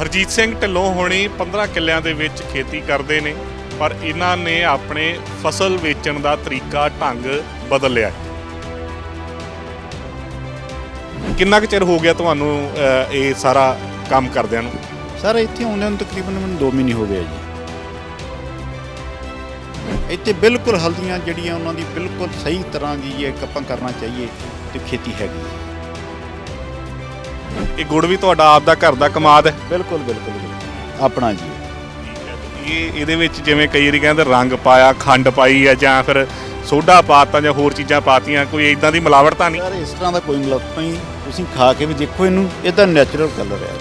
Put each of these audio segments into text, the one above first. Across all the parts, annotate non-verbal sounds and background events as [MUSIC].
ਹਰਜੀਤ ਸਿੰਘ ਢਿੱਲੋਂ ਹੋਣੀ 15 ਕਿੱਲਿਆਂ ਦੇ ਵਿੱਚ ਖੇਤੀ ਕਰਦੇ ਨੇ ਪਰ ਇਹਨਾਂ ਨੇ ਆਪਣੇ ਫਸਲ ਵੇਚਣ ਦਾ ਤਰੀਕਾ ਢੰਗ ਬਦਲ ਲਿਆ ਕਿੰਨਾ ਕੁ ਚਿਰ ਹੋ ਗਿਆ ਤੁਹਾਨੂੰ ਅਹ, ਇਹ ਸਾਰਾ ਕੰਮ ਕਰਦਿਆਂ ਨੂੰ? ਸਰ ਇੱਥੇ ਆਉਂਦਿਆਂ ਨੂੰ ਤਕਰੀਬਨ ਮੈਨੂੰ 2 ਮਹੀਨੇ ਹੋ ਗਏ ਜੀ। ਇੱਥੇ ਬਿਲਕੁਲ ਹਲਦੀਆਂ ਜਿਹੜੀਆਂ ਉਹਨਾਂ ਦੀ ਬਿਲਕੁਲ ਸਹੀ ਤਰ੍ਹਾਂ ਦੀ ਜੇ ਆਪਾਂ ਕਰਨਾ ਚਾਹੀਏ ਤੇ ਖੇਤੀ ਹੈਗੀ। ਹੈ ਇਹ ਗੁੜ ਵੀ ਤੁਹਾਡਾ ਆਪ ਦਾ ਘਰ ਦਾ ਕਮਾਦ ਹੈ? ਬਿਲਕੁਲ ਬਿਲਕੁਲ ਬਿਲਕੁਲ। ਆਪਣਾ ਜੀ। ਇਹ ਇਹਦੇ ਵਿੱਚ ਜਿਵੇਂ ਕਈ ਵਾਰੀ ਕਹਿੰਦੇ ਰੰਗ ਪਾਇਆ ਖੰਡ ਪਾਈ ਆ ਜਾਂ ਫਿਰ ਸੋਡਾ ਪਾਤਾ ਜਾਂ ਹੋਰ ਚੀਜ਼ਾਂ ਪਾਤੀਆਂ ਕੋਈ ਇਦਾਂ ਦੀ ਮਿਲਾਵਟ ਤਾਂ ਨਹੀਂ? ਸਰ ਇਸ ਤਰ੍ਹਾਂ ਦਾ ਕੋਈ ਮਿਲਾਵਟ ਨਹੀਂ। ਤੁਸੀਂ ਖਾ ਕੇ ਵੀ ਦੇਖੋ ਇਹਨੂੰ ਇਹ ਤਾਂ ਨੈਚੁਰਲ ਕਲਰ ਹੈ।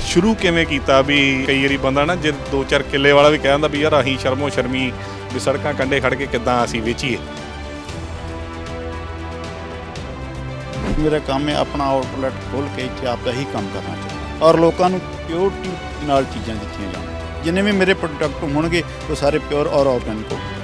ਸ਼ੁਰੂ ਕਿਵੇਂ ਕੀਤਾ ਵੀ ਕਈ ਵਾਰੀ ਬੰਦਾ ਨਾ ਜੇ ਦੋ ਚਾਰ ਕਿੱਲੇ ਵਾਲਾ ਵੀ ਕਹਿੰਦਾ ਵੀ ਯਾਰ ਅਸੀਂ ਸ਼ਰਮੋ ਸ਼ਰਮੀ ਵੀ ਸੜਕਾਂ ਕੰਢੇ ਖੜ ਕੇ ਕਿੱਦਾਂ ਅਸੀਂ ਵੇਚੀਏ। ਮੇਰਾ ਕੰਮ ਹੈ ਆਪਣਾ ਆਊਟਲੈਟ ਖੋਲ ਕੇ ਇੱਥੇ ਆਪ ਹੀ ਕੰਮ ਕਰਨਾ ਚਾਹੁੰਦਾ ਔਰ ਲੋਕਾਂ ਨੂੰ ਪਿਓਰਟੀ ਨਾਲ ਚੀਜ਼ਾਂ ਦਿੱਤੀਆਂ ਜਾਣ। ਜਿੰਨੇ ਵੀ ਮੇਰੇ ਪ੍ਰੋਡਕਟ ਹੋਣਗੇ, ਉਹ ਸਾਰੇ ਪਿਓਰ ਔਰ ਆਰਗੈਨਿਕ ਹੋਣਗੇ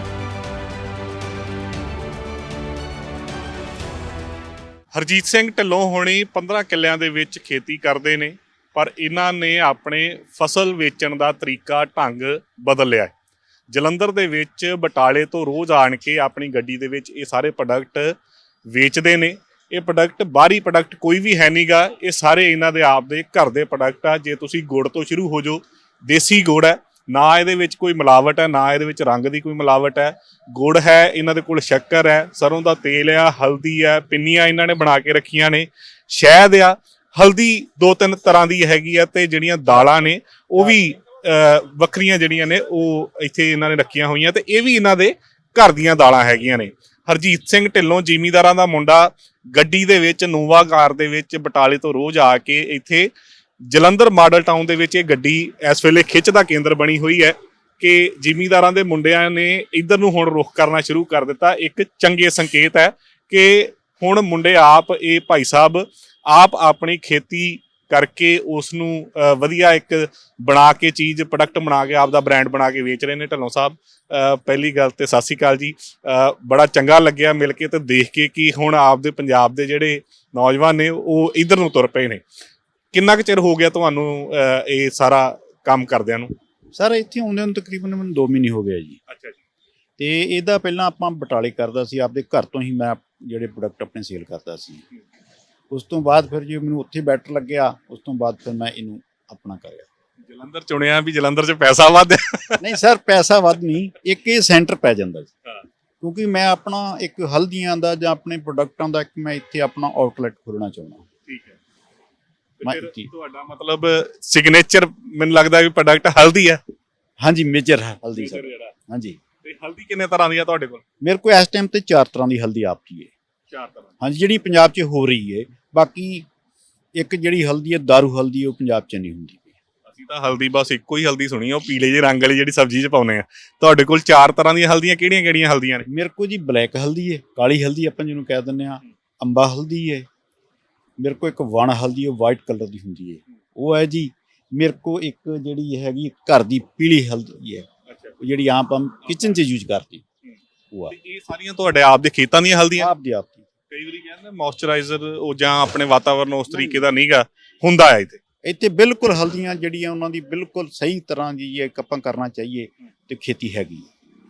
ਹਰਜੀਤ ਸਿੰਘ ਢਿੱਲੋਂ ਹੋਣੀ 15 ਕਿੱਲਿਆਂ ਦੇ ਵਿੱਚ ਖੇਤੀ ਕਰਦੇ ਨੇ, ਪਰ ਇਹਨਾਂ ਨੇ ਆਪਣੇ ਫਸਲ ਵੇਚਣ ਦਾ ਤਰੀਕਾ ਢੰਗ ਬਦਲ ਲਿਆ ਹੈ। ਜਲੰਧਰ ਦੇ ਵਿੱਚ ਬਟਾਲੇ ਤੋਂ ਰੋਜ਼ ਆਣ ਕੇ ਆਪਣੀ ਗੱਡੀ ਦੇ ਵਿੱਚ ਇਹ ਸਾਰੇ ਪ੍ਰੋਡਕਟ ਵੇਚਦੇ ਨੇ। ਇਹ ਪ੍ਰੋਡਕਟ ਬਾਹਰੀ ਪ੍ਰੋਡਕਟ ਕੋਈ ਵੀ ਹੈ ਨਹੀਂਗਾ ਇਹ ਸਾਰੇ ਇਹਨਾਂ ਦੇ ਆਪ ਦੇ ਘਰ ਦੇ ਪ੍ਰੋਡਕਟ ਆ। ਜੇ ਤੁਸੀਂ ਗੁੜ ਤੋਂ ਸ਼ੁਰੂ ਹੋ ਜਾਓ, ਦੇਸੀ ਗੁੜ ਹੈ, ਨਾ ਇਹਦੇ ਵਿੱਚ ਕੋਈ ਮਿਲਾਵਟ ਹੈ, ਨਾ ਇਹਦੇ ਵਿੱਚ ਰੰਗ ਦੀ ਕੋਈ ਮਿਲਾਵਟ ਹੈ। ਗੁੜ ਹੈ, ਇਹਨਾਂ ਦੇ ਕੋਲ ਸ਼ੱਕਰ ਹੈ, ਸਰੋਂ ਦਾ ਤੇਲ ਆ, ਹਲਦੀ ਹੈ, ਪਿੰਨੀਆਂ ਇਹਨਾਂ ਨੇ ਬਣਾ ਕੇ ਰੱਖੀਆਂ ਨੇ, ਸ਼ਹਿਦ ਆ। ਹਲਦੀ ਦੋ ਤਿੰਨ ਤਰ੍ਹਾਂ ਦੀ ਹੈਗੀ ਆ ਤੇ ਜਿਹੜੀਆਂ ਦਾਲਾਂ ਨੇ, ਉਹ ਵੀ ਵੱਖਰੀਆਂ ਜਿਹੜੀਆਂ ਨੇ, ਉਹ ਇੱਥੇ ਇਹਨਾਂ ਨੇ ਰੱਖੀਆਂ ਹੋਈਆਂ ਤੇ ਇਹ ਵੀ ਇਹਨਾਂ ਦੇ ਘਰ ਦੀਆਂ ਦਾਲਾਂ ਹੈਗੀਆਂ ਨੇ। ਹਰਜੀਤ ਸਿੰਘ ਢਿੱਲੋਂ ਜ਼ਿਮੀਂਦਾਰਾਂ ਦਾ ਮੁੰਡਾ ਗੱਡੀ ਦੇ ਵਿੱਚ ਨੋਵਾ ਕਾਰ ਦੇ ਵਿੱਚ ਬਟਾਲੇ ਤੋਂ ਰੋਜ਼ ਆ ਕੇ ਇੱਥੇ ਜਲੰਧਰ ਮਾਡਲ ਟਾਊਨ ਦੇ ਵਿੱਚ ਇਹ ਗੱਡੀ ਇਸ ਵੇਲੇ ਖਿੱਚ ਦਾ ਕੇਂਦਰ ਬਣੀ ਹੋਈ ਹੈ ਕਿ ਜ਼ਿਮੀਂਦਾਰਾਂ ਦੇ ਮੁੰਡਿਆਂ ਨੇ ਇੱਧਰ ਨੂੰ ਹੁਣ ਰੁਖ ਕਰਨਾ ਸ਼ੁਰੂ ਕਰ ਦਿੱਤਾ। ਇੱਕ ਚੰਗੇ ਸੰਕੇਤ ਹੈ ਕਿ ਹੁਣ ਮੁੰਡੇ ਆਪ, ਇਹ ਭਾਈ ਸਾਹਿਬ ਆਪ ਆਪਣੀ ਖੇਤੀ ਕਰਕੇ ਉਸ ਨੂੰ ਵਧੀਆ ਇੱਕ ਬਣਾ ਕੇ ਚੀਜ਼ ਪ੍ਰੋਡਕਟ ਬਣਾ ਕੇ ਆਪ ਦਾ ਬ੍ਰਾਂਡ ਬਣਾ ਕੇ ਵੇਚ ਰਹੇ ਨੇ ਢੱਲੋਂ ਸਾਹਿਬ। ਪਹਿਲੀ ਗੱਲ ਤੇ ਸਤਿ ਸ਼੍ਰੀ ਅਕਾਲ ਜੀ। ਬੜਾ ਚੰਗਾ ਲੱਗਿਆ ਮਿਲ ਕੇ ਤੇ ਦੇਖ ਕੇ ਕਿ ਹੁਣ ਆਪ ਦੇ ਪੰਜਾਬ ਦੇ ਜਿਹੜੇ ਨੌਜਵਾਨ ਨੇ ਉਹ ਇਧਰ ਨੂੰ ਤੁਰ ਪਏ ਨੇ। ਕਿੰਨਾ ਕੁ ਚਿਰ ਹੋ ਗਿਆ ਤੁਹਾਨੂੰ ਇਹ ਸਾਰਾ ਕੰਮ ਕਰਦਿਆਂ ਨੂੰ? ਸਰ ਇੱਥੇ ਆਉਂਦਿਆਂ ਨੂੰ ਤਕਰੀਬਨ ਮੈਨੂੰ 2 ਮਹੀਨੇ ਹੋ ਗਏ ਜੀ। ਅੱਛਾ ਜੀ। ਤੇ ਇਹਦਾ ਪਹਿਲਾਂ ਆਪਾਂ ਬਟਾਲੇ ਕਰਦਾ ਸੀ ਆਪਦੇ ਘਰ ਤੋਂ ਹੀ ਮੈਂ ਜਿਹੜੇ ਪ੍ਰੋਡਕਟ ਆਪਣੇ ਸੇਲ ਕਰਦਾ ਸੀ। ਉਸ ਤੋਂ ਬਾਅਦ ਫਿਰ ਜੇ ਮੈਨੂੰ ਉੱਥੇ ਬੈਟਰ ਲੱਗਿਆ ਉਸ ਤੋਂ ਬਾਅਦ ਫਿਰ ਮੈਂ ਇਹਨੂੰ ਆਪਣਾ ਕਰਿਆ ਜਲੰਧਰ ਚੁਣਿਆ ਵੀ ਜਲੰਧਰ 'ਚ ਪੈਸਾ ਵੱਧ ਹੈ। ਨਹੀਂ ਸਰ ਪੈਸਾ ਵੱਧ ਨਹੀਂ ਇੱਕ ਇਹ ਸੈਂਟਰ ਪੈ ਜਾਂਦਾ ਜੀ। ਹਾਂ। ਕਿਉਂਕਿ ਮੈਂ ਆਪਣਾ ਇੱਕ ਹਲਦੀਆਂ ਦਾ ਜਾਂ ਆਪਣੇ ਪ੍ਰੋਡਕਟਾਂ ਦਾ ਇੱਕ ਮੈਂ ਇੱਥੇ ਆਪਣਾ ਆਊਟਲੈਟ ਖੋਲਣਾ ਚਾਹੁੰਦਾ ਠੀਕ ਹੈ। ਤੁਹਾਡਾ ਮਤਲਬ ਸਿਗਨੇਚਰ ਮੈਨੂੰ ਲੱਗਦਾ ਵੀ ਪ੍ਰੋਡਕਟ ਹਲਦੀ ਹੈ। ਹਾਂਜੀ ਮੇਜਰ ਹਲਦੀ ਸਰ। ਹਾਂਜੀ। ਤੇ ਹਲਦੀ ਕਿੰਨੇ ਤਰ੍ਹਾਂ ਦੀ ਆ ਤੁਹਾਡੇ ਕੋਲ? ਮੇਰੇ ਕੋਲ ਇਸ ਟਾਈਮ ਤੇ ਚਾਰ ਤਰ੍ਹਾਂ ਦੀ ਹਲਦੀ ਆਪ ਜੀ ਹੈ। ਚਾਰ ਤਰ੍ਹਾਂ ਹਾਂਜੀ ਜਿਹੜੀ ਪੰਜਾਬ 'ਚ ਹੋ ਰਹੀ ਹੈ ਬਾਕੀ ਇੱਕ ਜਿਹੜੀ ਹਲਦੀ ਹੈ ਦਾਰੂ ਹਲਦੀ ਉਹ ਪੰਜਾਬ 'ਚ ਨਹੀਂ ਹੁੰਦੀ। ਅਸੀਂ ਤਾਂ ਹਲਦੀ ਬਸ ਇੱਕੋ ਹੀ ਹਲਦੀ ਸੁਣੀ ਆ, ਉਹ ਪੀਲੇ ਜਿਹੇ ਰੰਗ ਵਾਲੀ ਜਿਹੜੀ ਸਬਜ਼ੀ 'ਚ ਪਾਉਨੇ ਆ। ਤੁਹਾਡੇ ਕੋਲ ਚਾਰ ਤਰ੍ਹਾਂ ਦੀਆਂ ਹਲਦੀਆਂ ਕਿਹੜੀਆਂ ਕਿਹੜੀਆਂ ਹਲਦੀਆਂ ਨੇ? ਮੇਰੇ ਕੋਲ ਜੀ ਬਲੈਕ ਹਲਦੀ ਹੈ ਕਾਲੀ ਹਲਦੀ ਆਪਾਂ ਜਿਹਨੂੰ ਕਹਿ ਦਿੰਦੇ ਆ ਅੰਬਾ ਹਲਦੀ ਹੈ। ਮੇਰੇ ਕੋਲ ਇੱਕ ਵਣ ਹਲਦੀ ਉਹ ਵਾਈਟ ਕਲਰ ਦੀ ਹੁੰਦੀ ਹੈ। ਉਹ ਹੈ ਜੀ ਮੇਰੇ ਕੋਲ ਇੱਕ ਜਿਹੜੀ ਹੈਗੀ ਘਰ ਦੀ ਪੀਲੀ ਹਲਦੀ ਹੈ। ਉਹ ਜਿਹੜੀ ਆਪ ਹਮ ਕਿਚਨ 'ਚ ਯੂਜ਼ ਕਰਦੀ। ਉਹ ਆ ਇਹ ਸਾਰੀਆਂ ਤੁਹਾਡੇ ਆਪ ਦੇ ਖੇਤਾਂ ਦੀਆਂ ਹਲਦੀਆਂ? ਆਪ ਦੀ ਆਪ ਦੀ ਕਈ ਵਾਰੀ ਕਹਿੰਦੇ ਮੌਇਸਚਰਾਈਜ਼ਰ ਉਹ ਜਾਂ ਆਪਣੇ ਵਾਤਾਵਰਨ ਉਸ ਤਰੀਕੇ ਦਾ ਨਹੀਂਗਾ ਹੁੰਦਾ ਹੈ ਇੱਥੇ। ਇੱਥੇ ਬਿਲਕੁਲ ਹਲਦੀਆਂ ਜਿਹੜੀਆਂ ਉਹਨਾਂ ਦੀ ਬਿਲਕੁਲ ਸਹੀ ਤਰ੍ਹਾਂ ਜੇ ਆਪਾਂ ਕਰਨਾ ਚਾਹੀਏ ਤੇ ਖੇਤੀ ਹੈਗੀ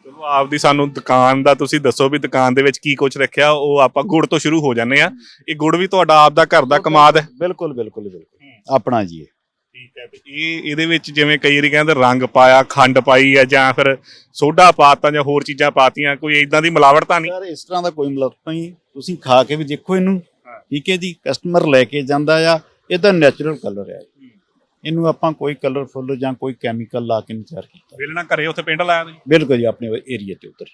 ਚਲੋ ਆਪਦੀ ਸਾਨੂੰ ਦੁਕਾਨ ਦਾ ਤੁਸੀਂ ਦੱਸੋ ਵੀ ਦੁਕਾਨ ਦੇ ਵਿੱਚ ਕੀ ਕੁਝ ਰੱਖਿਆ ਉਹ ਆਪਾਂ ਗੁੜ ਤੋਂ ਸ਼ੁਰੂ ਹੋ ਜਾਂਦੇ ਆ। ਇਹ ਗੁੜ ਵੀ ਤੁਹਾਡਾ ਆਪ ਦਾ ਘਰ ਦਾ ਕਮਾਦ ਹੈ। ਬਿਲਕੁਲ ਬਿਲਕੁਲ ਬਿਲਕੁਲ। ਆਪਣਾ ਜੀ ਇਹ। ਠੀਕ ਹੈ ਇਹ ਇਹਦੇ ਵਿੱਚ ਜਿਵੇਂ ਕਈ ਵਾਰੀ ਕਹਿੰਦੇ ਰੰਗ ਪਾਇਆ ਖੰਡ ਪਾਈ ਆ ਜਾਂ ਫਿਰ ਸੋਡਾ ਪਾਤਾ ਜਾਂ ਹੋਰ ਚੀਜ਼ਾਂ ਪਾਤੀਆਂ ਕੋਈ ਇਦਾਂ ਦੀ ਮਿਲਾਵਟ ਤਾਂ ਨਹੀਂ? ਇਸ ਤਰ੍ਹਾਂ ਦਾ ਕੋਈ ਮਿਲਾਵਟ ਨਹੀਂ। ਤੁਸੀਂ ਖਾ ਕੇ ਵੀ ਦੇਖੋ ਇਹਨੂੰ। ਠੀਕ ਹੈ ਜੀ ਕਸਟਮਰ ਲੈ ਕੇ ਜਾਂਦਾ ਆ ਇਹ ਤਾਂ ਨੈਚੁਰਲ ਕਲਰ ਹੈ। ਇਹਨੂੰ ਆਪਾਂ ਕੋਈ ਕਲਰਫੁੱਲ ਜਾਂ ਕੋਈ ਕੈਮੀਕਲ ਲਾ ਕੇ ਨਹੀਂ ਤਿਆਰ ਕੀਤਾ ਵੇਲਣਾ ਘਰੇ ਉੱਥੇ ਪਿੰਡ ਲਾਇਆ ਤੁਸੀਂ? ਬਿਲਕੁਲ ਜੀ ਆਪਣੇ ਏਰੀਆ ਤੇ ਉੱਤਰ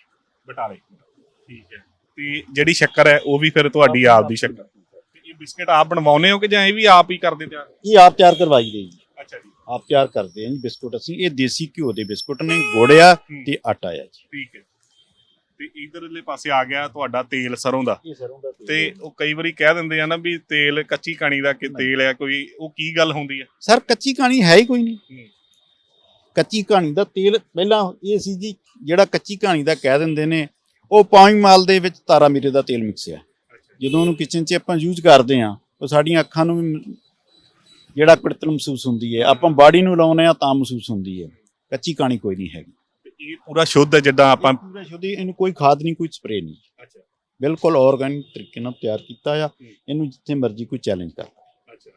ਬਟਾਲੇ। ਠੀਕ ਹੈ। ਤੇ ਜਿਹੜੀ ਸ਼ੱਕਰ ਹੈ ਉਹ ਵੀ ਫਿਰ ਤੁਹਾਡੀ ਆਪ ਦੀ ਸ਼ੱਕਰ। ਤੇ ਇਹ ਬਿਸਕਟ ਆਪ ਬਣਵਾਉਨੇ ਹੋ ਕਿ ਜਾਂ ਇਹ ਵੀ ਆਪ ਹੀ ਕਰਦੇ ਤਿਆਰ? ਇਹ ਆਪ ਤਿਆਰ ਕਰਵਾਈ ਗਈ ਜੀ। ਅੱਛਾ ਜੀ। ਆਪ ਤਿਆਰ ਕਰਦੇ ਹਾਂ ਜੀ ਬਿਸਕੁਟ ਅਸੀਂ। ਇਹ ਦੇਸੀ ਘਿਓ ਦੇ ਬਿਸਕੁਟ ਨੇ ਗੁੜ ਆ ਤੇ ਆਟਾ ਆ ਜੀ। ਠੀਕ ਹੈ। ਤੇ ਇਧਰਲੇ ਪਾਸੇ ਆ ਗਿਆ ਤੁਹਾਡਾ ਤੇਲ ਸਰੋਂ ਦਾ। ਇਹ ਸਰੋਂ ਦਾ ਤੇ ਉਹ ਕਈ ਵਾਰੀ ਕਹਿ ਦਿੰਦੇ ਆ ਨਾ ਵੀ ਤੇਲ ਕੱਚੀ ਕਣੀ ਦਾ ਕਿ ਤੇਲ ਆ ਕੋਈ ਉਹ ਕੀ ਗੱਲ ਹੁੰਦੀ ਹੈ ਸਰ ਕੱਚੀ ਕਹਾਣੀ ਹੈ ਹੀ ਕੋਈ ਨਹੀਂ। ਹੂੰ। ਕੱਚੀ ਕਹਾਣੀ ਦਾ ਤੇਲ ਪਹਿਲਾਂ ਇਹ ਸੀ ਜੀ ਜਿਹੜਾ ਕੱਚੀ ਕਹਾਣੀ ਦਾ ਕਹਿ ਦਿੰਦੇ ਨੇ ਉਹ ਪਾਣੀ ਮਾਲ ਦੇ ਵਿੱਚ ਤਾਰਾ ਮੀਰੇ ਦਾ ਤੇਲ ਮਿਕਸ ਆ। ਜਦੋਂ ਉਹਨੂੰ ਕਿਚਨ 'ਚ ਆਪਾਂ ਯੂਜ਼ ਕਰਦੇ ਆ ਉਹ ਸਾਡੀਆਂ ਅੱਖਾਂ ਨੂੰ ਵੀ ਜਿਹੜਾ ਪਿੜਤਲ ਮਹਿਸੂਸ ਹੁੰਦੀ ਹੈ। ਆਪਾਂ ਬਾਡੀ ਨੂੰ ਲਾਉਨੇ ਆ ਤਾਂ ਮਹਿਸੂਸ ਹੁੰਦੀ ਹੈ। ਕੱਚੀ ਕਹਾਣੀ ਕੋਈ ਨਹੀਂ ਹੈਗੀ। ਇਹ ਪੂਰਾ ਸ਼ੁੱਧ ਹੈ ਜਿੱਦਾਂ ਆਪਾਂ ਪੂਰਾ ਸ਼ੁੱਧ ਹੀ, ਇਹਨੂੰ ਕੋਈ ਖਾਦ ਨਹੀਂ ਕੋਈ ਸਪਰੇ ਨਹੀਂ। ਅੱਛਾ। ਬਿਲਕੁਲ ਆਰਗੈਨਿਕ ਤਰੀਕੇ ਨਾਲ ਤਿਆਰ ਕੀਤਾ ਆ। ਇਹਨੂੰ ਜਿੱਥੇ ਮਰਜ਼ੀ ਕੋਈ ਚੈਲੰਜ ਕਰ ਅੱਛਾ।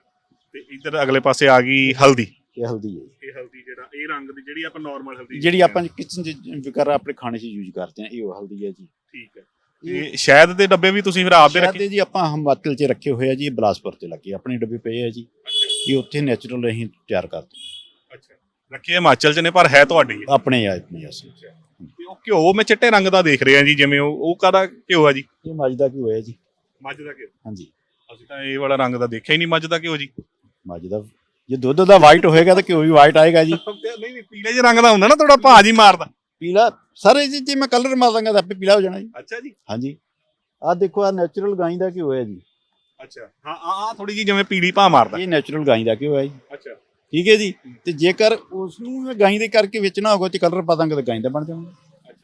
ਤੇ ਇੱਧਰ ਅਗਲੇ ਪਾਸੇ ਆ ਗਈ ਹਲਦੀ। ਇਹ ਹਲਦੀ ਹੈ ਇਹ ਹਲਦੀ ਜਿਹੜਾ ਇਹ ਰੰਗ ਦੀ ਜਿਹੜੀ ਆਪਾਂ ਨਾਰਮਲ ਹਲਦੀ ਜਿਹੜੀ ਆਪਾਂ ਕਿਚਨ ਚ ਵਗੈਰਾ ਆਪਣੇ ਖਾਣੇ 'ਚ ਯੂਜ਼ ਕਰਦੇ ਆ ਇਹ ਉਹ ਹਲਦੀ ਹੈ ਜੀ। ਠੀਕ ਹੈ। ਤੇ ਸ਼ਹਿਦ ਦੇ ਡੱਬੇ ਵੀ ਤੁਸੀਂ ਫਿਰ ਆਪਦੇ ਸ਼ਹਿਦ ਰੱਖੇ? ਦੇ ਜੀ ਆਪਾਂ ਹਿਮਾਚਲ 'ਚ ਰੱਖੇ ਹੋਏ ਆ ਜੀ ਇਹ ਬਿਲਾਸਪੁਰ ਤੇ ਲੱਗੇ ਆਪਣੇ ਡੱਬੇ ਪਏ ਆ ਜੀ। ਇਹ ਉੱਥੇ ਨੈਚੁਰਲ ਅਸੀਂ ਤਿਆਰ ਕਰਦੇ ਰੱਖੇ ਹਿਮਾਚਲ ਚ ਨੇ ਪਰ ਹੈ ਤੁਹਾਡੀ ਹਾਂ। ਆਪਣੇ ਆ ਆਪਣੇ ਅਸੀਂ। ਤੇ ਉਹ ਘਿਓ ਮੈਂ ਚਿੱਟੇ ਰੰਗ ਦਾ ਦੇਖ ਰਿਹਾ ਜੀ ਜਿਵੇਂ ਉਹ ਉਹ ਕਾਹਦਾ ਘਿਓ ਆ ਜੀ? ਇਹ ਮੱਝ ਦਾ ਘਿਓ ਹੈ ਜੀ। ਮੱਝ ਦਾ ਘਿਓ। ਹਾਂਜੀ। ਅਸੀਂ ਤਾਂ ਇਹ ਵਾਲਾ ਰੰਗ ਦਾ ਦੇਖਿਆ ਹੀ ਨਹੀਂ ਮੱਝ ਦਾ ਘਿਓ ਜੀ। ਮੱਝ ਦਾ ਜੇ ਦੁੱਧ ਦਾ ਵਾਈਟ ਹੋਏਗਾ ਤਾਂ ਘਿਓ ਵੀ ਵਾਈਟ ਆਏਗਾ ਜੀ। [LAUGHS] ਨਹੀਂ ਨਹੀਂ ਪੀਲੇ ਜਿਹੇ ਰੰਗ ਦਾ ਹੁੰਦਾ ਨਾ ਥੋੜਾ ਭਾਜ ਹੀ ਮਾਰਦਾ। ਪੀਲਾ ਸਾਰੇ ਜੀ ਜੇ ਮੈਂ ਕਲਰ ਮਾਰ ਦਾਂਗਾ ਤਾਂ ਆਪੇ ਪੀਲਾ ਹੋ ਜਾਣਾ ਜੀ। ਅੱਛਾ ਜੀ। ਹਾਂਜੀ। ਆਹ ਦੇਖੋ ਆ ਨੈਚੁਰਲ ਗਾਂ ਦਾ ਘਿਓ ਹੈ ਜੀ। ਅੱਛਾ। ਹਾਂ ਆ ਆ ਥੋੜੀ ਜੀ ਜਿਵੇਂ ਪੀਲੀ ਭਾ ਮਾਰਦਾ। ਇਹ ਨੈਚੁਰਲ ਗਾਂ ਦਾ ਘਿਓ ਹੈ ਜੀ। ਅੱਛਾ। ਠੀਕ ਹੈ ਜੀ? ਤੇ ਜੇਕਰ ਉਸ ਨੂੰ ਗਾਂ ਦੇ ਕਰਕੇ ਵੇਚਣਾ ਹੋਗਾ ਤੇ ਕਲਰ ਪਾ ਦਾਂਗੇ ਤਾਂ ਗਾਂ ਦਾ ਬਣ ਜਾਊਗਾ।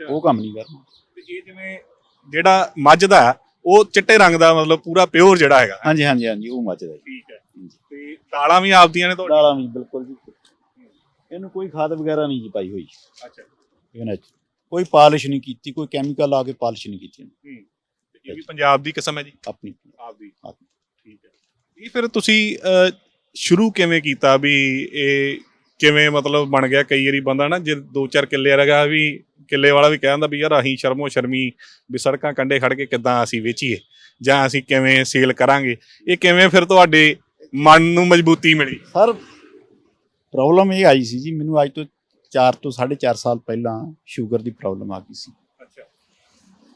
ਉਹ ਕੰਮ ਨਹੀਂ ਕਰਨਾ। ਤੇ ਇਹ ਜਿਵੇਂ ਜਿਹੜਾ ਮੱਝ ਦਾ ਉਹ ਚਿੱਟੇ ਰੰਗ ਦਾ ਮਤਲਬ ਪੂਰਾ ਪਿਓਰ ਜਿਹੜਾ ਹੈਗਾ। ਹਾਂਜੀ ਹਾਂਜੀ ਹਾਂਜੀ ਉਹ ਮੱਚ ਦਾ ਠੀਕ ਹੈ। ਤੇ ਦਾਲਾਂ ਵੀ ਆਪਦੀਆਂ ਨੇ ਤੁਹਾਡੀ ਦਾਲਾਂ ਵੀ ਬਿਲਕੁਲ ਜੀ। ਇਹਨੂੰ ਕੋਈ ਖਾਦ ਵਗੈਰਾ ਨਹੀਂ ਜੀ ਪਾਈ ਹੋਈ। ਅੱਛਾ। ਕੋਈ ਪਾਲਿਸ਼ ਨਹੀਂ ਕੀਤੀ ਕੋਈ ਕੈਮੀਕਲ ਲਾ ਕੇ ਪਾਲਿਸ਼ ਨਹੀਂ ਕੀਤੀ ਇਹਨੂੰ। ਹੂੰ। ਤੇ ਇਹ ਵੀ ਪੰਜਾਬ ਦੀ ਕਿਸਮ ਹੈ ਜੀ? ਆਪਣੀ। ਆਪਦੀ। ਆਪਣੀ। ਠੀਕ ਹੈ। ਇਹ ਫਿਰ ਤੁਸੀਂ ਸ਼ੁਰੂ ਕਿਵੇਂ ਕੀਤਾ ਵੀ ਇਹ ਕਿਵੇਂ ਮਤਲਬ ਬਣ ਗਿਆ ਕਈ ਵਾਰੀ ਬੰਦਾ ਨਾ ਜੇ ਦੋ ਚਾਰ ਕਿੱਲੇ ਰਗਾ ਵੀ ਕਿੱਲੇ ਵਾਲਾ ਵੀ ਕਹਿੰਦਾ ਵੀ ਯਾਰ ਅਸੀਂ ਸ਼ਰਮੋ ਸ਼ਰਮੀ ਵੀ ਸੜਕਾਂ ਕੰਢੇ ਖੜ ਕੇ ਕਿੱਦਾਂ ਅਸੀਂ ਵੇਚੀਏ ਜਾਂ ਅਸੀਂ ਕਿਵੇਂ ਸੇਲ ਕਰਾਂਗੇ ਇਹ ਕਿਵੇਂ ਫਿਰ ਤੁਹਾਡੇ ਮਨ ਨੂੰ ਮਜ਼ਬੂਤੀ ਮਿਲੀ? ਸਰ ਪ੍ਰੋਬਲਮ ਇਹ ਆਈ ਸੀ ਜੀ ਮੈਨੂੰ ਅੱਜ ਤੋਂ 4 ਤੋਂ 4.5 ਸਾਲ ਪਹਿਲਾਂ ਸ਼ੂਗਰ ਦੀ ਪ੍ਰੋਬਲਮ ਆ ਗਈ ਸੀ। ਅੱਛਾ।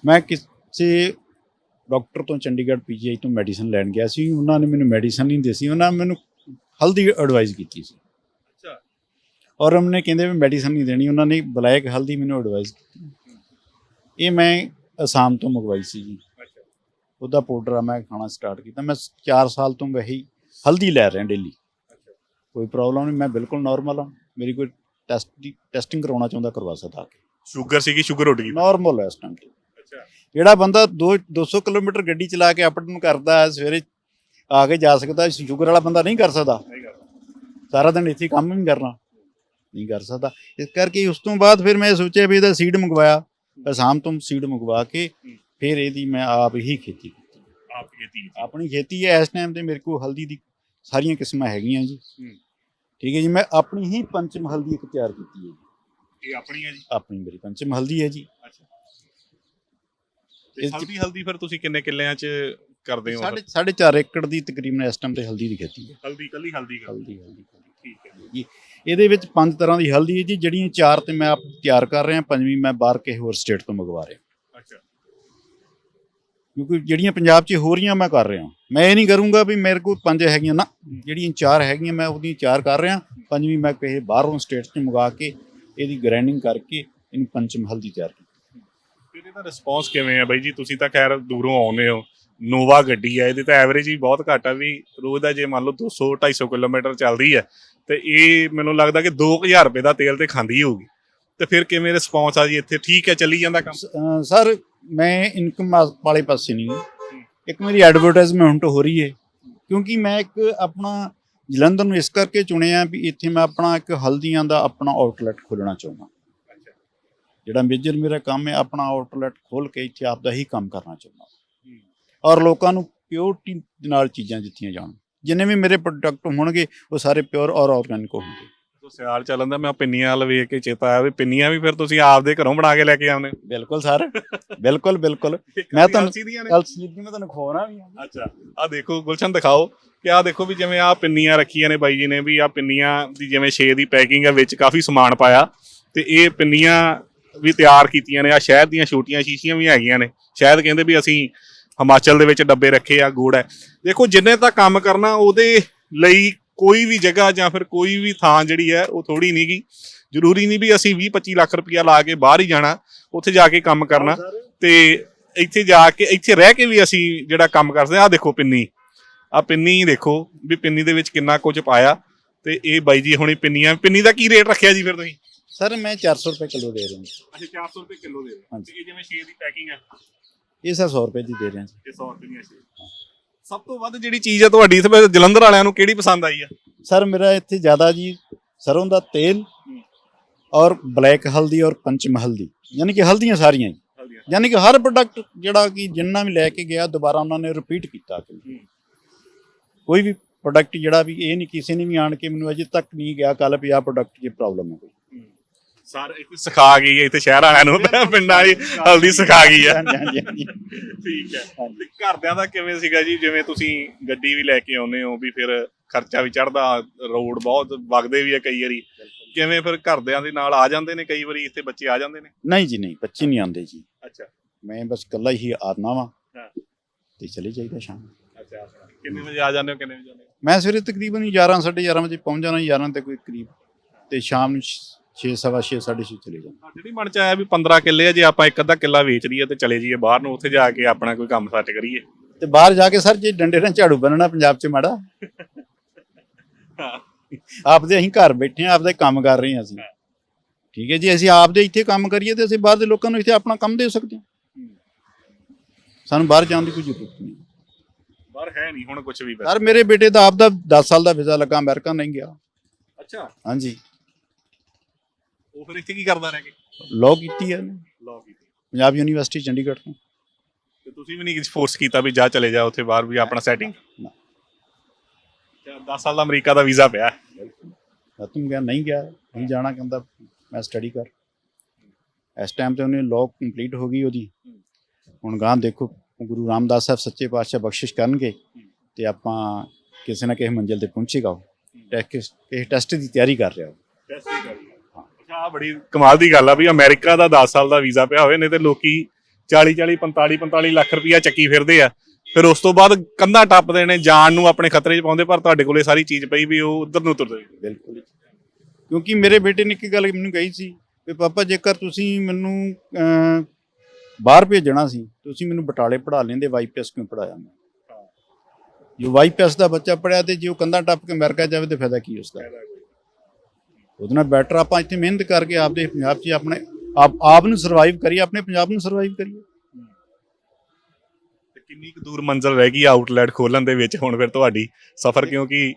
ਮੈਂ ਕਿਸੇ ਡਾਕਟਰ ਤੋਂ ਚੰਡੀਗੜ੍ਹ ਪੀਜੀਆਈ ਤੋਂ ਮੈਡੀਸਨ ਲੈਣ ਗਿਆ ਸੀ ਉਹਨਾਂ ਨੇ ਮੈਨੂੰ ਮੈਡੀਸਨ ਨਹੀਂ ਦਿੱਤੀ ਉਹਨਾਂ ਨੇ ਮੈਨੂੰ ਹਲਦੀ ਐਡਵਾਈਸ ਕੀਤੀ ਸੀ। ਅੱਛਾ। ਔਰ ਉਹਨੇ ਕਹਿੰਦੇ ਵੀ ਮੈਡੀਸਨ ਨਹੀਂ ਦੇਣੀ ਉਹਨਾਂ ਨੇ ਬਲੈਕ ਹਲਦੀ ਮੈਨੂੰ ਐਡਵਾਈਸ ਕੀਤੀ। ਇਹ ਮੈਂ ਅਸਾਮ ਤੋਂ ਮੰਗਵਾਈ ਸੀ ਜੀ। ਅੱਛਾ। ਉਹਦਾ ਪਾਊਡਰ ਆ ਮੈਂ ਖਾਣਾ ਸਟਾਰਟ ਕੀਤਾ। ਮੈਂ 4 ਸਾਲ ਤੋਂ ਵਹੀ ਹਲਦੀ ਲੈ ਰਿਹਾ ਡੇਲੀ ਅੱਛਾ। ਕੋਈ ਪ੍ਰੋਬਲਮ ਨਹੀਂ ਮੈਂ ਬਿਲਕੁਲ ਨਾਰਮਲ ਹਾਂ। ਮੇਰੀ ਕੋਈ ਟੈਸਟ ਦੀ ਟੈਸਟਿੰਗ ਕਰਾਉਣਾ ਚਾਹੁੰਦਾ ਕਰਵਾ ਸਕਦਾ ਆ ਕੇ। ਸ਼ੂਗਰ ਸੀਗੀ ਸ਼ੂਗਰ ਉੱਡ ਗਈ। ਨਾਰਮਲ ਹੈ ਇਸ ਟਾਈਮ ਤੇ। ਅੱਛਾ। ਜਿਹੜਾ ਬੰਦਾ 2 200 ਕਿਲੋਮੀਟਰ ਗੱਡੀ ਚਲਾ ਕੇ ਅਪ ਡਾਊਨ ਕਰਦਾ ਹੈ ਸਵੇਰੇ ਆ ਕੇ ਜਾ ਸਕਦਾ ਸ਼ੂਗਰ ਵਾਲਾ ਬੰਦਾ ਨਹੀਂ ਕਰ ਸਕਦਾ। ਨਹੀਂ ਸਾਰਾ ਦਿਨ ਇੱਥੇ ਕੰਮ ਵੀ ਕਰਨਾ। ਨਹੀਂ ਕਰ ਸਕਦਾ। ਇਸ ਕਰਕੇ ਉਸ ਤੋਂ ਬਾਅਦ ਫਿਰ ਮੈਂ ਸੋਚਿਆ ਵੀ ਇਹਦਾ ਸੀਡ ਮੰਗਵਾਇਆ। ਅਸਾਮ ਤੋਂ ਸੀਡ ਮੰਗਵਾ ਕੇ ਫਿਰ ਇਹਦੀ ਮੈਂ ਆਪ ਹੀ ਖੇਤੀ ਕੀਤੀ। ਆਪ ਕੀਤੀ। ਆਪਣੀ ਖੇਤੀ ਹੈ ਇਸ ਟਾਈਮ ਤੇ ਮੇਰੇ ਕੋਲ ਹਲਦੀ ਦੀ ਸਾਰੀਆਂ ਕਿਸਮਾਂ ਹੈਗੀਆਂ ਜੀ। ਠੀਕ ਹੈ ਜੀ ਮੈਂ ਆਪਣੀ ਹੀ ਪੰਚਮ ਹਲਦੀ ਇੱਕ ਤਿਆਰ ਕੀਤੀ ਹੈ ਜੀ। ਇਹ ਆਪਣੀ ਹੈ ਜੀ? ਆਪਣੀ ਮੇਰੀ ਪੰਚਮ ਹਲਦੀ ਹੈ ਜੀ। ਅੱਛਾ। ਤੇ ਹਲਦੀ ਹਲਦੀ ਫਿਰ ਤੁਸੀਂ ਕਿੰਨੇ ਕਿੱਲਿਆਂ 'ਚ ਕਰਦੇ ਹੋ ਸਾਢੇ ਚਾਰ ਏਕੜ ਦੀ ਤਕਰੀਬਨ ਇਸ ਟਾਈਮ ਤੇ ਹਲਦੀ ਦੀ ਖੇਤੀ ਹੈ। ਹਲਦੀ ਕੱਲੀ ਹਲਦੀ ਹਲਦੀ ਹਲਦੀ ਠੀਕ ਹੈ। ਜੀ ਇਹਦੇ ਵਿੱਚ ਪੰਜ ਤਰ੍ਹਾਂ ਦੀ ਹਲਦੀ ਹੈ ਜੀ ਜਿਹੜੀਆਂ ਚਾਰ ਤੇ ਮੈਂ ਆਪ ਤਿਆਰ ਕਰ ਰਿਹਾ ਪੰਜਵੀਂ ਮੈਂ ਬਾਹਰ ਕਿਸੇ ਹੋਰ ਸਟੇਟ ਤੋਂ ਮੰਗਵਾ ਰਿਹਾ। ਅੱਛਾ। ਕਿਉਂਕਿ ਜਿਹੜੀਆਂ ਪੰਜਾਬ 'ਚ ਹੋ ਰਹੀਆਂ ਮੈਂ ਕਰ ਰਿਹਾ। ਮੈਂ ਇਹ ਨਹੀਂ ਕਰੂੰਗਾ ਵੀ ਮੇਰੇ ਕੋਲ ਪੰਜ ਹੈਗੀਆਂ ਨਾ ਜਿਹੜੀਆਂ ਚਾਰ ਹੈਗੀਆਂ ਮੈਂ ਉਹਦੀਆਂ ਚਾਰ ਕਰ ਰਿਹਾ। ਪੰਜਵੀਂ ਮੈਂ ਕਿਸੇ ਬਾਹਰੋਂ ਸਟੇਟ 'ਚ ਮੰਗਾ ਕੇ ਇਹਦੀ ਗ੍ਰਾਈਂਡਿੰਗ ਕਰਕੇ ਇਹਨੂੰ ਪੰਚਮ ਹਲਦੀ ਤਿਆਰ ਕੀਤੀ। ਇਹਦਾ ਰਿਸਪੌਂਸ ਕਿਵੇਂ ਹੈ ਬਾਈ ਜੀ? ਤੁਸੀਂ ਤਾਂ ਖੈਰ ਦੂਰੋਂ ਆਉਂਦੇ ਹੋ। ਨੋਵਾ ਗੱਡੀ ਹੈ ਇਹਦੀ ਤਾਂ ਐਵਰੇਜ ਹੀ ਬਹੁਤ ਘੱਟ ਆ ਵੀ ਰੋਜ਼ ਦਾ ਜੇ ਮੰਨ ਲਓ 200 250 ਕਿਲੋਮੀਟਰ ਚੱਲਦੀ ਹੈ ਤੇ ਇਹ ਮੈਨੂੰ ਲੱਗਦਾ ਕਿ 2000 ਰੁਪਏ ਦਾ ਤੇਲ ਤੇ ਖਾਂਦੀ ਹੋਊਗੀ। ਤੇ ਫਿਰ ਕਿਵੇਂ ਰਿਸਪੌਂਸ ਆ ਜੀ ਇੱਥੇ? ਠੀਕ ਹੈ ਚੱਲੀ ਜਾਂਦਾ ਕੰਮ? ਸਰ ਮੈਂ ਇਨਕਮ ਵਾਲੇ ਪਾਸੇ ਨਹੀਂ ਇੱਕ ਮੇਰੀ ਐਡਵਰਟਾਈਜ਼ਮੈਂਟ ਹੋ ਰਹੀ ਹੈ ਕਿਉਂਕਿ ਮੈਂ ਇੱਕ ਆਪਣਾ ਜਲੰਧਰ ਨੂੰ ਇਸ ਕਰਕੇ ਚੁਣਿਆ ਵੀ ਇੱਥੇ ਮੈਂ ਆਪਣਾ ਇੱਕ ਹਲਦੀਆਂ ਦਾ ਆਪਣਾ ਆਊਟਲੈਟ ਖੋਲਣਾ ਚਾਹੁੰਦਾ। ਜਿਹੜਾ ਮੇਜਰ ਮੇਰਾ ਕੰਮ ਹੈ ਆਪਣਾ ਆਊਟਲੈਟ ਖੋਲ ਕੇ ਇੱਥੇ ਆਪਦਾ ਹੀ ਕੰਮ ਕਰਨਾ ਚਾਹੁੰਦਾ। ਔਰ ਲੋਕਾਂ ਨੂੰ ਪਿਓਰਟੀ ਦੇ ਨਾਲ ਚੀਜ਼ਾਂ ਦਿੱਤੀਆਂ ਜਾਣ। ਜਿੰਨੇ ਵੀ ਮੇਰੇ ਪ੍ਰੋਡਕਟ ਹੋਣਗੇ ਉਹ ਸਾਰੇ ਪਿਓਰ ਔਰ ਆਰਗੈਨਿਕ ਹੋਣਗੇ। ਤੋ ਸਿਆਲ ਚੱਲਣ ਦਾ ਮੈਂ ਪਿੰਨੀਆਂ ਵਾਲ ਵੇਖ ਕੇ ਚੇਤਾ ਆਇਆ ਵੀ ਪਿੰਨੀਆਂ ਵੀ ਫਿਰ ਤੁਸੀਂ ਆਪਦੇ ਘਰੋਂ ਬਣਾ ਕੇ ਲੈ ਕੇ ਆਉਂਦੇ ਬਿਲਕੁਲ ਸਰ ਬਿਲਕੁਲ ਬਿਲਕੁਲ। [LAUGHS] ਮੈਂ ਤੁਹਾਨੂੰ- ਕੱਲ ਸਲੀਪ ਮੈਂ ਤੁਹਾਨੂੰ ਖਵਾਉਣਾ ਵੀ ਅੱਛਾ ਆ ਦੇਖੋ ਗੁਲਸ਼ਨ ਦਿਖਾਓ ਕਿ ਆ ਦੇਖੋ ਵੀ ਜਿਵੇਂ ਆ ਪਿੰਨੀਆਂ ਰੱਖੀਆਂ ਨੇ ਬਾਈ ਜੀ ਨੇ ਵੀ ਆ ਪਿੰਨੀਆਂ ਦੀ ਜਿਵੇਂ ਛੇ ਦੀ ਪੈਕਿੰਗ ਹੈ ਵਿੱਚ ਕਾਫੀ ਸਮਾਨ ਪਾਇਆ। ਤੇ ਇਹ ਪਿੰਨੀਆਂ ਵੀ ਤਿਆਰ ਕੀਤੀਆਂ ਨੇ ਆ ਸ਼ਹਿਦ ਦੀਆਂ ਛੋਟੀਆਂ ਸ਼ੀਸ਼ੀਆਂ ਵੀ ਹੈਗੀਆਂ ਨੇ। ਸ਼ਾਇਦ ਕਹਿੰਦੇ ਵੀ ਅਸੀਂ ਹਿਮਾਚਲ ਦੇ ਵਿੱਚ ਡੱਬੇ ਰੱਖੇ ਆ ਗੂੜ ਹੈ। ਦੇਖੋ ਜਿੰਨੇ ਤਾਂ ਕੰਮ ਕਰਨਾ ਉਹਦੇ ਲਈ ਕੋਈ ਵੀ ਜਗ੍ਹਾ ਜਾਂ ਫਿਰ ਕੋਈ ਵੀ ਥਾਂ ਜਿਹੜੀ ਹੈ ਉਹ ਥੋੜੀ ਨਹੀਂਗੀ ਜ਼ਰੂਰੀ ਨਹੀਂ ਵੀ ਅਸੀਂ 20 25 ਲੱਖ ਰੁਪਇਆ ਲਾ ਕੇ ਬਾਹਰ ਹੀ ਜਾਣਾ ਉੱਥੇ ਜਾ ਕੇ ਕੰਮ ਕਰਨਾ। ਤੇ ਇੱਥੇ ਜਾ ਕੇ ਇੱਥੇ ਰਹਿ ਕੇ ਵੀ ਅਸੀਂ ਜਿਹੜਾ ਕੰਮ ਕਰਦੇ ਆ ਦੇਖੋ ਪਿੰਨੀ। ਆ ਪਿੰਨੀ ਦੇਖੋ ਵੀ ਪਿੰਨੀ ਦੇ ਵਿੱਚ ਕਿੰਨਾ ਕੁਝ ਪਾਇਆ। ਤੇ ਇਹ ਬਾਈ ਜੀ ਹੁਣੀ ਪਿੰਨੀਆਂ ਪਿੰਨੀ ਦਾ ਕੀ ਰੇਟ ਰੱਖਿਆ ਜੀ ਫਿਰ ਤੁਸੀਂ? ਸਰ ਮੈਂ 400 ਰੁਪਏ ਕਿਲੋ ਦੇ ਰਿਹਾ। ਹਾਂ ਅੱਛਾ 400 ਰੁਪਏ ਕਿਲੋ ਦੇ ਹਾਂਜੀ। ਤੇ ਇਹ ਜਿਵੇਂ ਸ਼ੇਰ ਦੀ ਪੈਕਿੰਗ ਹੈ। ਇਹ ਸਰ 100 ਰੁਪਏ ਦੀ ਦੇ ਰਿਹਾ ਜੀ। ਇਹ 100 ਰੁਪਏ ਦੀ ਸ਼ੇਰ ਸਭ ਤੋਂ ਵੱਧ ਜਿਹੜੀ ਚੀਜ਼ ਹੈ ਤੁਹਾਡੀ ਇੱਥੇ ਜਲੰਧਰ ਵਾਲਿਆਂ ਨੂੰ ਕਿਹੜੀ ਪਸੰਦ ਆਈ ਆ? ਸਰ ਮੇਰਾ ਇੱਥੇ ਜ਼ਿਆਦਾ ਜੀ ਸਰੋਂ ਦਾ ਤੇਲ ਔਰ ਬਲੈਕ ਹਲਦੀ ਔਰ ਪੰਚਮ ਹਲਦੀ। ਯਾਨੀ ਕਿ ਹਲਦੀਆਂ ਸਾਰੀਆਂ ਹੀ। ਯਾਨੀ ਕਿ ਹਰ ਪ੍ਰੋਡਕਟ ਜਿਹੜਾ ਕਿ ਜਿੰਨਾ ਵੀ ਲੈ ਕੇ ਗਿਆ ਦੁਬਾਰਾ ਉਹਨਾਂ ਨੇ ਰਿਪੀਟ ਕੀਤਾ ਕੋਈ ਵੀ ਪ੍ਰੋਡਕਟ ਜਿਹੜਾ ਵੀ ਇਹ ਨਹੀਂ ਕਿਸੇ ਨੇ ਵੀ ਆਣ ਕੇ ਮੈਨੂੰ ਅਜੇ ਤੱਕ ਨਹੀਂ ਗਿਆ ਕੱਲ ਵੀ ਆਹ ਪ੍ਰੋਡਕਟ 'ਚ ਪ੍ਰੋਬਲਮ ਹੈ ਕੋਈ। ਸਾਰੇ ਇੱਥੇ ਸਿਖਾ ਗਈ ਹੈ ਇੱਥੇ ਸ਼ਹਿਰ ਵਾਲਿਆਂ ਨੂੰ ਪਿੰਡਾਂ ਦੀ ਹਲਦੀ ਸਿਖਾ ਗਈ ਆ ਹਾਂਜੀ ਹਾਂਜੀ ਹਾਂਜੀ। ਠੀਕ ਹੈ। ਤੇ ਘਰਦਿਆਂ ਦਾ ਕਿਵੇਂ ਸੀਗਾ ਜੀ? ਜਿਵੇਂ ਤੁਸੀਂ ਗੱਡੀ ਵੀ ਲੈ ਕੇ ਆਉਨੇ ਹੋ ਵੀ ਫਿਰ ਖਰਚਾ ਵੀ ਚੜਦਾ ਰੋਡ ਬਹੁਤ ਵਗਦੇ ਵੀ ਆ ਕਈ ਵਾਰੀ। ਕਿਵੇਂ ਫਿਰ ਘਰਦਿਆਂ ਦੇ ਨਾਲ ਆ ਜਾਂਦੇ ਨੇ ਕਈ ਵਾਰੀ? ਇੱਥੇ ਬੱਚੇ ਆ ਜਾਂਦੇ ਨੇ? ਨਹੀਂ ਜੀ ਨਹੀਂ। ਬੱਚੇ ਨਹੀਂ ਆਉਂਦੇ ਜੀ। ਅੱਛਾ। ਮੈਂ ਬਸ ਇਕੱਲਾ ਹੀ ਆਦਨਾ ਵਾਂ। ਹਾਂ। ਤੇ ਚਲੇ ਜਾਈਦਾ ਸ਼ਾਮ। ਅੱਛਾ ਕਿੰਨੇ ਵਜੇ ਆ ਜਾਂਦੇ ਹੋ ਕਿੰਨੇ ਵਜੇ ਜਾਂਦੇ ਹੋ? ਮੈਂ ਸਵੇਰੇ ਤਕਰੀਬਨ 11 11:30 ਵਜੇ ਪਹੁੰਚ ਜਾਣਾ 11 ਤੇ ਕੋਈ ਕਰੀਬ। ਤੇ ਸ਼ਾਮ ਨੂੰ 6 ਸਵਾ 6 6:30 ਚਲੇ ਜਾਣਾ ਜਿਹੜੀ ਮਨ ਚ ਆਇਆ ਵੀ 15 ਕਿੱਲੇ ਆ ਜੇ ਆਪਾਂ ਇੱਕ ਅੱਧਾ ਕਿੱਲਾ ਵੇਚ ਲਈਏ ਤੇ ਚਲੇ ਜਾਈਏ ਬਾਹਰ ਨੂੰ ਉੱਥੇ ਜਾ ਕੇ ਆਪਣਾ ਕੋਈ ਕੰਮ ਸੱਟ ਕਰੀਏ। ਤੇ ਬਾਹਰ ਜਾ ਕੇ ਸਰ ਜੇ ਡੰਡੇ ਨਾਲ ਝਾੜੂ ਬੰਨਣਾ ਪੰਜਾਬ 'ਚ ਮਾੜਾ। ਆਪਦੇ ਅਸੀਂ ਘਰ ਬੈਠੇ ਆ ਆਪਦੇ ਕੰਮ ਕਰ ਰਹੇ ਹਾਂ ਅਸੀਂ। ਠੀਕ ਹੈ ਜੀ ਅਸੀਂ ਆਪਦੇ ਇੱਥੇ ਕੰਮ ਕਰੀਏ ਤੇ ਅਸੀਂ ਬਾਹਰ ਦੇ ਲੋਕਾਂ ਨੂੰ ਇੱਥੇ ਆਪਣਾ ਕੰਮ ਦੇ ਸਕਦੇ ਹਾਂ। ਸਾਨੂੰ ਬਾਹਰ ਜਾਣ ਦੀ ਕੋਈ ਜ਼ਰੂਰਤ ਨਹੀਂ। ਬਾਹਰ ਹੈ ਨਹੀਂ ਹੁਣ ਕੁਝ ਵੀ ਯਾਰ ਮੇਰੇ ਬੇਟੇ ਦਾ ਆਪਦਾ 10 ਸਾਲ ਦਾ ਵੀਜ਼ਾ ਲੱਗਾ ਅਮਰੀਕਾ ਨਹੀਂ ਗਿਆ। ਅੱਛਾ। ਹਾਂਜੀ। ਉਹ ਫਿਰ ਇੱਥੇ ਕੀ ਕਰਦਾ ਰਹਿ ਕੇ? ਲਾਅ ਕੀਤੀ ਹੈ ਉਹਨੇ, ਲੋ ਕੀਤੀ। ਪੰਜਾਬ ਯੂਨੀਵਰਸਿਟੀ ਚੰਡੀਗੜ੍ਹ ਤੋਂ। ਤੇ ਤੁਸੀਂ ਵੀ ਨਹੀਂ ਫੋਰਸ ਕੀਤਾ ਵੀ ਜਾ ਚਲੇ ਜਾ ਉੱਥੇ ਬਾਹਰ ਵੀ ਆਪਣਾ ਸੈਟਿੰਗ ਨਾ। 10 ਸਾਲ ਦਾ ਅਮਰੀਕਾ ਦਾ ਵੀਜ਼ਾ ਪਿਆ। ਖਤਮ ਗਿਆ ਨਹੀਂ ਗਿਆ ਨਹੀਂ ਜਾਣਾ ਕਹਿੰਦਾ ਮੈਂ ਸਟੱਡੀ ਕਰ। ਇਸ ਟਾਈਮ ਤੇ ਉਹਨੇ ਲਾਅ ਕੰਪਲੀਟ ਹੋ ਗਈ ਉਹਦੀ। ਹੁਣ ਗਾਂ ਦੇਖੋ ਗੁਰੂ ਰਾਮਦਾਸ ਸਾਹਿਬ ਸੱਚੇ ਪਾਤਸ਼ਾਹ ਬਖਸ਼ਿਸ਼ ਕਰਨਗੇ ਤੇ ਆਪਾਂ ਕਿਸੇ ਨਾ ਕਿਸੇ ਮੰਜ਼ਿਲ ਤੇ ਪਹੁੰਚੇਗਾ ਉਹ। ਟੈਸਟ ਇਹ ਟੈਸਟ ਦੀ ਤਿਆਰੀ ਕਰ ਰਿਹਾ ਉਹ। ਆਹ ਬੜੀ ਕਮਾਲ ਦੀ ਗੱਲ ਆ ਵੀ ਅਮਰੀਕਾ ਦਾ 10 ਸਾਲ ਦਾ ਵੀਜ਼ਾ ਪਿਆ ਹੋਵੇ ਨਹੀਂ ਤੇ ਲੋਕੀ 40 40 45 45 ਲੱਖ ਰੁਪਇਆ ਚੱਕੀ ਫਿਰਦੇ ਆ। ਫਿਰ ਉਸ ਤੋਂ ਬਾਅਦ ਕੰਧਾਂ ਟੱਪਦੇ ਨੇ ਜਾਨ ਨੂੰ ਆਪਣੇ ਖਤਰੇ 'ਚ ਪਾਉਂਦੇ ਪਰ ਤੁਹਾਡੇ ਕੋਲੇ ਸਾਰੀ ਚੀਜ਼ ਪਈ ਵੀ ਉਹ ਉਧਰ ਨੂੰ ਤੁਰਦੇ ਬਿਲਕੁਲ। ਕਿਉਂਕਿ ਮੇਰੇ ਬੇਟੇ ਨੇ ਇੱਕ ਗੱਲ ਮੈਨੂੰ ਕਹੀ ਸੀ ਕਿ ਪਾਪਾ ਜੇਕਰ ਤੁਸੀਂ ਮੈਨੂੰ ਬਾਹਰ ਭੇਜਣਾ ਸੀ ਤੁਸੀਂ ਮੈਨੂੰ ਬਟਾਲੇ ਪੜਾ ਲੈਂਦੇ ਵਾਈਪੀਐਸ ਕਿਉਂ ਪੜਾਇਆ ਮੈਂ? ਜੋ ਵਾਈਪੀਐਸ ਦਾ ਬੱਚਾ ਪੜਿਆ ਤੇ ਜੇ ਉਹ ਕੰਧਾਂ ਟੱਪ ਕੇ ਅਮਰੀਕਾ ਜਾਵੇ ਤੇ ਫਾਇਦਾ ਕੀ ਉਸਦਾ? ਉਹਦੇ ਨਾਲ ਬੈਟਰ ਆਪਾਂ ਇੱਥੇ ਮਿਹਨਤ ਕਰਕੇ ਆਪਦੇ ਪੰਜਾਬ 'ਚ ਆਪਣੇ ਆਪ ਆਪ ਨੂੰ ਸਰਵਾਈਵ ਕਰੀਏ ਆਪਣੇ ਪੰਜਾਬ ਨੂੰ ਸਰਵਾਈਵ ਕਰੀਏ। ਤੇ ਕਿੰਨੀ ਕੁ ਦੂਰ ਮੰਜ਼ਲ ਰਹਿ ਗਈ ਆਊਟਲੈਟ ਖੋਲਣ ਦੇ ਵਿੱਚ? ਹੁਣ ਫਿਰ ਤੁਹਾਡੀ ਸਫ਼ਰ ਕਿਉਂਕਿ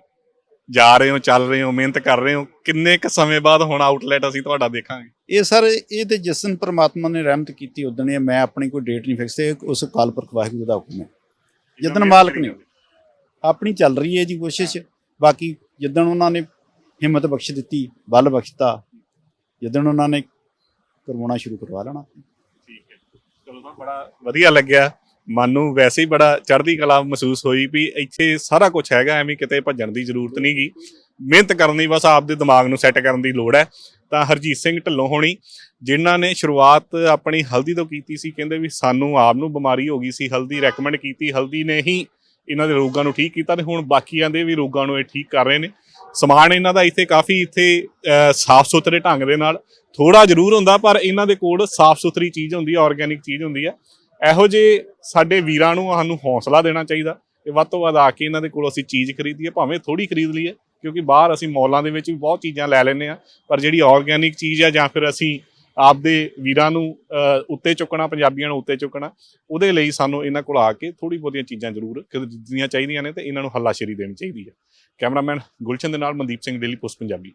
ਜਾ ਰਹੇ ਹੋ ਚੱਲ ਰਹੇ ਹੋ ਮਿਹਨਤ ਕਰ ਰਹੇ ਹੋ ਕਿੰਨੇ ਕੁ ਸਮੇਂ ਬਾਅਦ ਹੁਣ ਆਊਟਲੈਟ ਅਸੀਂ ਤੁਹਾਡਾ ਦੇਖਾਂਗੇ? ਇਹ ਸਰ ਇਹ ਤੇ ਜਿਸਨ ਪਰਮਾਤਮਾ ਨੇ ਰਹਿਮਤ ਕੀਤੀ ਉਦਣ ਇਹ ਮੈਂ ਆਪਣੀ ਕੋਈ ਡੇਟ ਨਹੀਂ ਫਿਕਸ ਤੇ ਉਸ ਅਕਾਲ ਪੁਰਖ ਵਾਹਿਗੁਰੂ ਦਾ ਹੁਕਮ ਹੈ। ਜਿੱਦਣ ਮਾਲਕ ਨੇ ਆਪਣੀ ਚੱਲ ਰਹੀ ਹੈ ਜੀ ਕੋਸ਼ਿਸ਼ ਬਾਕੀ ਜਿੱਦਣ ਉਹਨਾਂ ਨੇ ਹਿੰਮਤ ਬਖਸ਼ ਦਿੱਤੀ, ਬਲ ਬਖਸ਼ਤਾ। ਜਿੱਦਣ ਉਹਨਾਂ ਨੇ ਕਰਵਾਉਣਾ ਸ਼ੁਰੂ ਕਰਵਾ ਲੈਣਾ। ਠੀਕ ਹੈ। ਚਲੋ ਤਾਂ ਬੜਾ ਵਧੀਆ ਲੱਗਿਆ। ਮਨ ਨੂੰ ਵੈਸੇ ਹੀ ਬੜਾ ਚੜ੍ਹਦੀ ਕਲਾ ਮਹਿਸੂਸ ਹੋਈ ਵੀ ਇੱਥੇ ਸਾਰਾ ਕੁਝ ਹੈਗਾ, ਐਵੇਂ ਕਿਤੇ ਭੱਜਣ ਦੀ ਜ਼ਰੂਰਤ ਨਹੀਂ ਗਈ ਮਿਹਨਤ ਕਰਨ ਦੀ ਬਸ ਆਪਦੇ ਦਿਮਾਗ ਨੂੰ ਸੈੱਟ ਕਰਨ ਦੀ ਲੋੜ ਹੈ। ਤਾਂ ਹਰਜੀਤ ਸਿੰਘ ਢੱਲੋਂ ਹੋਣੀ, ਜਿਨ੍ਹਾਂ ਨੇ ਸ਼ੁਰੂਆਤ ਆਪਣੀ ਹਲਦੀ ਤੋਂ ਕੀਤੀ ਸੀ, ਕਹਿੰਦੇ ਵੀ ਸਾਨੂੰ ਆਪ ਨੂੰ ਬਿਮਾਰੀ ਹੋ ਗਈ ਸੀ, ਹਲਦੀ ਰეკਮੈਂਡ ਕੀਤੀ, ਹਲਦੀ ਨੇ ਹੀ ਇਹਨਾਂ ਦੇ ਰੋਗਾਂ ਨੂੰ ਠੀਕ ਕੀਤਾ ਤੇ ਹੁਣ ਬਾਕੀਆਂ ਦੇ ਵੀ ਰੋਗਾਂ ਨੂੰ ਇਹ ਠੀਕ ਕਰ ਰਹੇ ਨੇ। ਸਮਾਨ ਇਹਨਾਂ ਦਾ ਇੱਥੇ ਕਾਫੀ ਇੱਥੇ ਸਾਫ਼ ਸੁਥਰੇ ਢੰਗ ਦੇ ਨਾਲ। ਥੋੜਾ ਜ਼ਰੂਰ ਹੁੰਦਾ, ਪਰ ਇਹਨਾਂ ਦੇ ਕੋਲ ਸਾਫ਼ ਸੁਥਰੀ ਚੀਜ਼ ਹੁੰਦੀ ਹੈ ਆਰਗੇਨਿਕ ਚੀਜ਼ ਹੁੰਦੀ ਹੈ ਇਹੋ ਜੇ ਸਾਡੇ ਵੀਰਾਂ ਨੂੰ ਸਾਨੂੰ ਹੌਸਲਾ ਦੇਣਾ ਚਾਹੀਦਾ। ਕਿ ਵੱਧ ਤੋਂ ਵੱਧ ਆ ਕੇ ਇਹਨਾਂ ਦੇ ਕੋਲ ਅਸੀਂ ਚੀਜ਼ ਖਰੀਦੀਏ, ਭਾਵੇਂ ਥੋੜੀ ਖਰੀਦ ਲਈਏ, ਕਿਉਂਕਿ ਬਾਹਰ ਅਸੀਂ ਮੌਲਾਂ ਦੇ ਵਿੱਚ ਵੀ ਬਹੁਤ ਚੀਜ਼ਾਂ ਲੈ ਲੈਂਦੇ ਆ। ਪਰ ਜਿਹੜੀ ਆਰਗੇਨਿਕ ਚੀਜ਼ ਆ, ਜਾਂ ਫਿਰ ਅਸੀਂ ਆਪਦੇ ਵੀਰਾਂ ਨੂੰ ਉੱਤੇ ਚੁੱਕਣਾ, ਪੰਜਾਬੀਆਂ ਨੂੰ ਉੱਤੇ ਚੁੱਕਣਾ, ਉਹਦੇ ਲਈ ਸਾਨੂੰ ਇਹਨਾਂ ਕੋਲ ਆ ਕੇ ਥੋੜੀ ਬਹੁਤੀਆਂ ਚੀਜ਼ਾਂ ਜ਼ਰੂਰ ਖਰੀਦਣੀਆਂ ਚਾਹੀਦੀਆਂ ਨੇ ਤੇ ਇਹਨਾਂ ਨੂੰ ਹੱਲਾਸ਼ੇਰੀ ਦੇਣੀ ਚਾਹੀਦੀ ਹੈ ਕੈਮਰਾਮੈਨ ਗੁਲਸ਼ਨ ਦੇ ਨਾਲ ਮਨਦੀਪ ਸਿੰਘ ਡੇਲੀ ਪੋਸਟ ਪੰਜਾਬੀ।